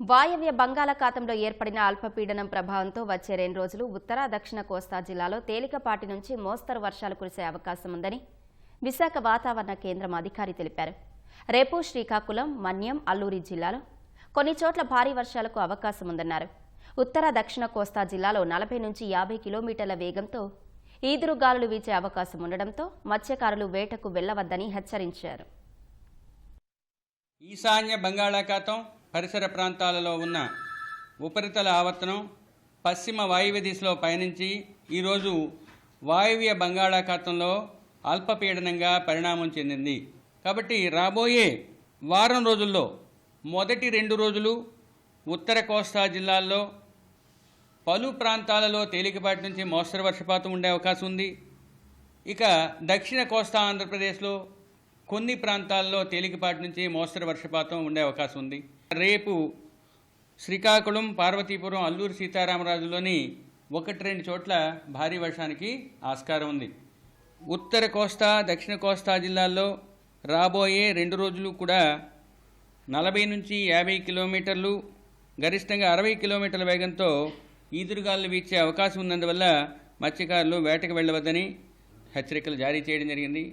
వాయవ్య బంగాళాఖాతంలో ఏర్పడిన అల్పపీడనం ప్రభావంతో వచ్చే రెండు రోజులు ఉత్తర దక్షిణ కోస్తా జిల్లాలో తేలికపాటి నుంచి మోస్తరు వర్షాలు కురిసే అవకాశం ఉందని విశాఖ వాతావరణ కేంద్రం అధికారి తెలిపారు. రేపు శ్రీకాకుళం మన్యం అల్లూరి జిల్లాలో కొన్ని చోట్ల భారీ వర్షాలకు అవకాశం ఉందన్నారు. ఉత్తర దక్షిణ కోస్తా జిల్లాలో నలభై నుంచి యాభై కిలోమీటర్ల వేగంతో ఈదురు గాలులు వీచే అవకాశం ఉండడంతో మత్స్యకారులు వేటకు వెళ్ళవద్దని హెచ్చరించారు. ఈశాన్య బంగాళాఖాతం పరిసర ప్రాంతాలలో ఉన్న ఉపరితల ఆవర్తనం పశ్చిమ వాయువ్య దిశలో పయనించి ఈరోజు వాయువ్య బంగాళాఖాతంలో అల్పపీడనంగా పరిణామం చెందింది. కాబట్టి రాబోయే వారం రోజుల్లో మొదటి రెండు రోజులు ఉత్తర కోస్తా జిల్లాల్లో పలు ప్రాంతాలలో తేలికపాటి నుంచి మోస్తరు వర్షపాతం ఉండే అవకాశం ఉంది. ఇక దక్షిణ కోస్తా ఆంధ్రప్రదేశ్లో కొన్ని ప్రాంతాల్లో తేలికపాటి నుంచి మోస్తరు వర్షపాతం ఉండే అవకాశం ఉంది. రేపు శ్రీకాకుళం పార్వతీపురం అల్లూరు సీతారామరాజులోని ఒకటి రెండు చోట్ల భారీ వర్షానికి ఆస్కారం ఉంది. ఉత్తర కోస్తా దక్షిణ కోస్తా జిల్లాల్లో రాబోయే రెండు రోజులు కూడా నలభై నుంచి యాభై కిలోమీటర్లు గరిష్టంగా అరవై కిలోమీటర్ల వేగంతో ఈదురుగాలు వీచే అవకాశం ఉన్నందువల్ల మత్స్యకారులు వేటకు వెళ్ళవద్దని హెచ్చరికలు జారీ చేయడం జరిగింది.